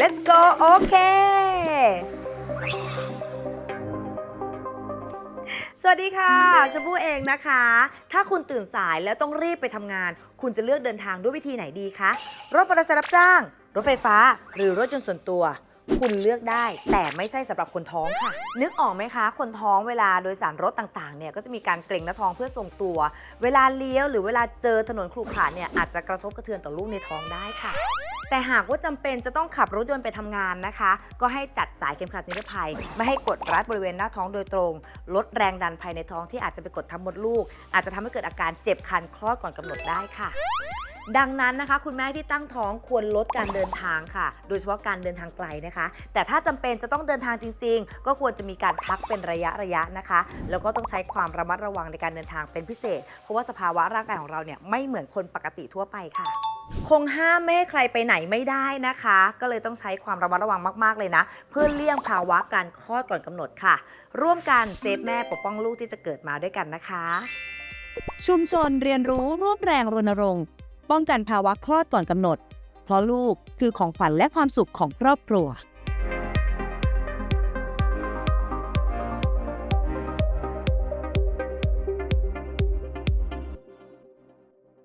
let's go โอเคสวัสดีค่ะชมพู่เองนะคะ ถ้าคุณตื่นสายแล้วต้องรีบไปทำงาน คุณจะเลือกเดินทางด้วยวิธีไหนดีคะ รถมอเตอร์ไซค์รับจ้าง รถไฟฟ้า หรือรถยนต์ส่วนตัว คุณเลือกได้ แต่ไม่ใช่สำหรับคนท้องค่ะ นึกออกไหมคะ คนท้องเวลาโดยสารรถต่างๆเนี่ยก็จะมีการเกร็งหน้าท้องเพื่อทรงตัว เวลาเลี้ยวหรือเวลาเจอถนนขรุขระเนี่ยอาจจะกระทบกระเทือนต่อลูกในท้องได้ค่ะแต่หากว่าจำเป็นจะต้องขับรถยนต์ไปทำงานนะคะ ก็ให้จัดสายเข็มขัดนิรภัย ไม่ให้กดรัดบริเวณหน้าท้องโดยตรง ลดแรงดันภายในท้องที่อาจจะไปกดทับมดลูก อาจจะทำให้เกิดอาการเจ็บคันคลอดก่อนกำหนดได้ค่ะดังนั้นนะคะ คุณแม่ที่ตั้งท้องควรลดการเดินทางค่ะ โดยเฉพาะการเดินทางไกลนะคะ แต่ถ้าจำเป็นจะต้องเดินทางจริง ๆ ก็ควรจะมีการพักเป็นระยะระยะนะคะ แล้วก็ต้องใช้ความระมัดระวังในการเดินทางเป็นพิเศษ เพราะว่าสภาวะร่างกายของเราเนี่ยไม่เหมือนคนปกติทั่วไปค่ะ คงห้ามไม่ให้ใครไปไหนไม่ได้นะคะ ก็เลยต้องใช้ความระมัดระวังมากๆเลยนะ เพื่อเลี่ยงภาวะการคลอดก่อนกำหนดค่ะ ร่วมกันเซฟแม่ปกป้องลูกที่จะเกิดมาด้วยกันนะคะ ชุมชนเรียนรู้ร่วมแรงรณรงค์ ป้องกันภาวะคลอดก่อนกำหนด เพราะลูกคือของขวัญและความสุขของครอบครัว